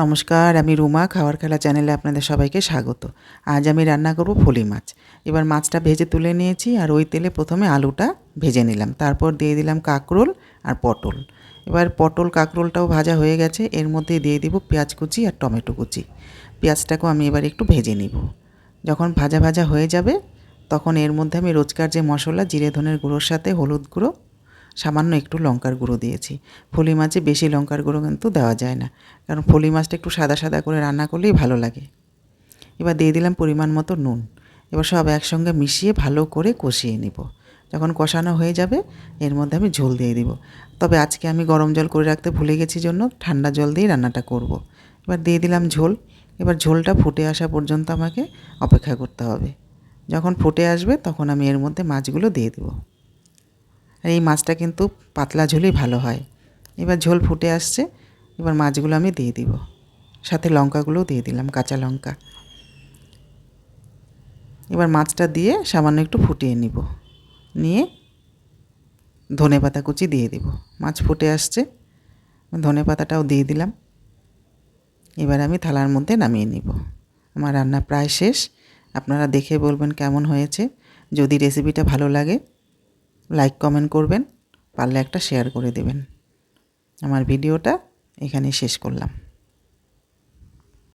নমস্কার, আমি রুমা, খাওয়ার খেলা চ্যানেলে আপনাদের সবাইকে স্বাগত। আজ আমি রান্না করব ফলি মাছ। এবার মাছটা ভেজে তুলে নিয়েছি আর ওই তেলে প্রথমে আলুটা ভেজে নিলাম। তারপর দিয়ে দিলাম কাঁকরোল আর পটল। এবার পটল, কাঁকরোলটাও ভাজা হয়ে গেছে। এর মধ্যে দিয়ে দিব পেঁয়াজ কুচি আর টমেটো কুচি। পেঁয়াজটাকেও আমি এবার একটু ভেজে নিব। যখন ভাজা ভাজা হয়ে যাবে, তখন এর মধ্যে আমি রোজকার যে মশলা, জিরে, ধনের গুঁড়োর সাথে হলুদ গুঁড়ো সামান্য একটু লঙ্কার গুঁড়ো দিয়েছি। ফলি মাছে বেশি লঙ্কার গুঁড়ো কিন্তু দেওয়া যায় না। কারণ ফলি মাছটা একটু সাদা সাদা করে রান্না করলেই ভালো লাগে। এবার দিয়ে দিলাম পরিমাণ মতো নুন। এবার সব একসঙ্গে মিশিয়ে ভালো করে কষিয়ে নিব। যখন কষানো হয়ে যাবে, এর মধ্যে আমি ঝোল দিয়ে দিব। তবে আজকে আমি গরম জল করে রাখতে ভুলে গেছি জন্য ঠান্ডা জল দিয়ে রান্নাটা করব। এবার দিয়ে দিলাম ঝোল। এবার ঝোলটা ফুটে আসা পর্যন্ত আমাকে অপেক্ষা করতে হবে। যখন ফুটে আসবে, তখন আমি এর মধ্যে মাছগুলো দিয়ে দেবো। আর এই মাছটা কিন্তু পাতলা ঝোলই ভালো হয়। এবার ঝোল ফুটে আসছে, এবার মাছগুলো আমি দিয়ে দিব। সাথে লঙ্কাগুলোও দিয়ে দিলাম, কাঁচা লঙ্কা। এবার মাছটা দিয়ে সামান্য একটু ফুটিয়ে নিব। নিয়ে ধনে পাতা কুচি দিয়ে দিব। মাছ ফুটে আসছে ধনে পাতাটাও দিয়ে দিলাম। এবার আমি থালার মধ্যে নামিয়ে নিব। আমার রান্না প্রায় শেষ। আপনারা দেখে বলবেন কেমন হয়েছে। যদি রেসিপিটা ভালো লাগে লাইক কমেন্ট করবেন পারলে একটা শেয়ার করে দেবেন। আমার ভিডিওটা এখানেই শেষ করলাম।